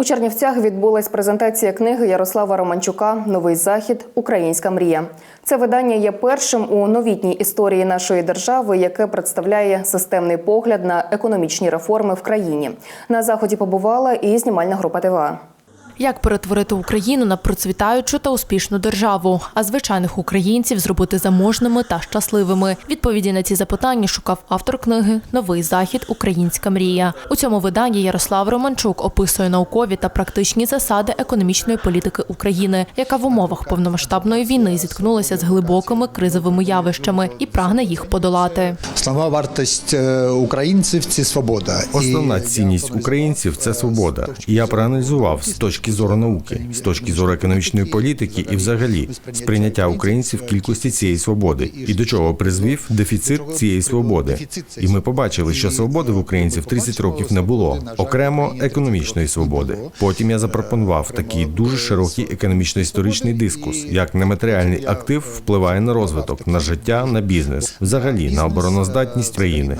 У Чернівцях відбулась презентація книги Ярослава Романчука Новий захід Українська мрія. Це видання є першим у новітній історії нашої держави, яке представляє системний погляд на економічні реформи в країні. На заході побувала і знімальна група ТВА. Як перетворити Україну на процвітаючу та успішну державу, а звичайних українців зробити заможними та щасливими? Відповіді на ці запитання шукав автор книги Новий захід Українська мрія. У цьому виданні Ярослав Романчук описує наукові та практичні засади економічної політики України, яка в умовах повномасштабної війни зіткнулася з глибокими кризовими явищами і прагне їх подолати. Основна вартість е, українців це свобода. Основна цінність українців це свобода. Я проаналізував з точки зору науки, з точки зору економічної політики і, взагалі, сприйняття українців кількості цієї свободи і до чого призвів дефіцит цієї свободи. І ми побачили, що свободи в українців 30 років не було, окремо економічної свободи. Потім я запропонував такий дуже широкий економічно-історичний дискус, як нематеріальний актив впливає на розвиток, на життя, на бізнес, взагалі на обороноздатність країни.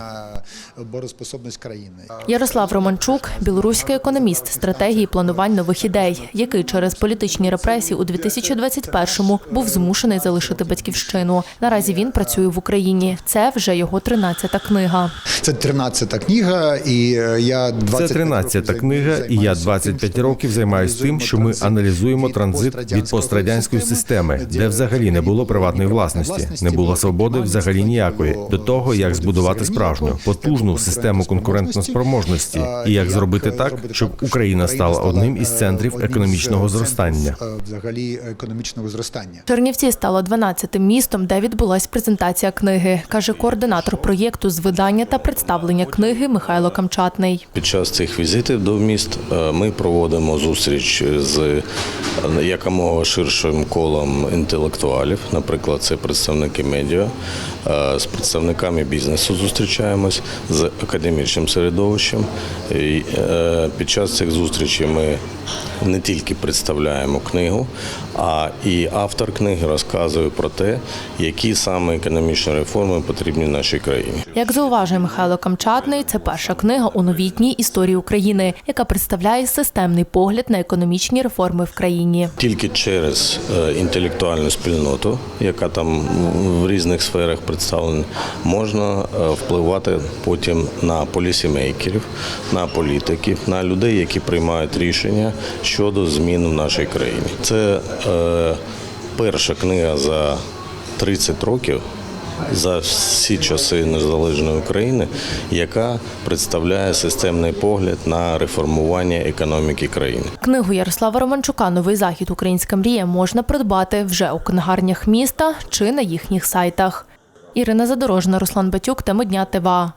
Бороспособність країни. Ярослав Романчук, білоруський економіст стратегії планувань нових ідей, який через політичні репресії у 2021-му був змушений залишити батьківщину. Наразі він працює в Україні. Це вже його 13-та книга. Це 13-та книга, і е, я 25 Це 13-та книга, і я займаюся 25 років займаюся тим, що ми аналізуємо транзит від пострадянської системи, де взагалі не було приватної власності, не було свободи взагалі ніякої, до того як збудувати справжню потужну систему конкурентноспроможності і як зробити так, щоб Україна стала одним із центрів економічного зростання. е, Взагалі економічного зростання. Чернівці стало 12-тим містом, де відбулась презентація книги, каже координатор проєкту з видання та представлення книги Михайло Камчатний. Під час цих візитів до міст е, ми проводимо зустріч з е, якомога ширшим колом інтелектуалів. Наприклад, це представники медіа, е, з представниками бізнесу зустрічаємось, з академічним середовищем. І, е, Під час цих зустрічей ми не тільки представляємо книгу, а і автор книги розказує про те, які саме економічні реформи потрібні нашій країні. Як зауважує Михайло Камчатний, це перша книга у новітній історії України, яка представляє системний погляд на економічні реформи в країні. Тільки через е, інтелектуальну спільноту, яка там в різних сферах представлена, можна е, впливати потім на полісімейкерів, на політиків, на людей, які приймають рішення щодо змін в нашій країні. Це е, перша книга за 30 років. За всі часи незалежної України, яка представляє системний погляд на реформування економіки країни. Книгу Ярослава Романчука Новий захід Українська мрія можна придбати вже у книгарнях міста чи на їхніх сайтах. Ірина Задорожна, Руслан Батюк, теми дня ТВА.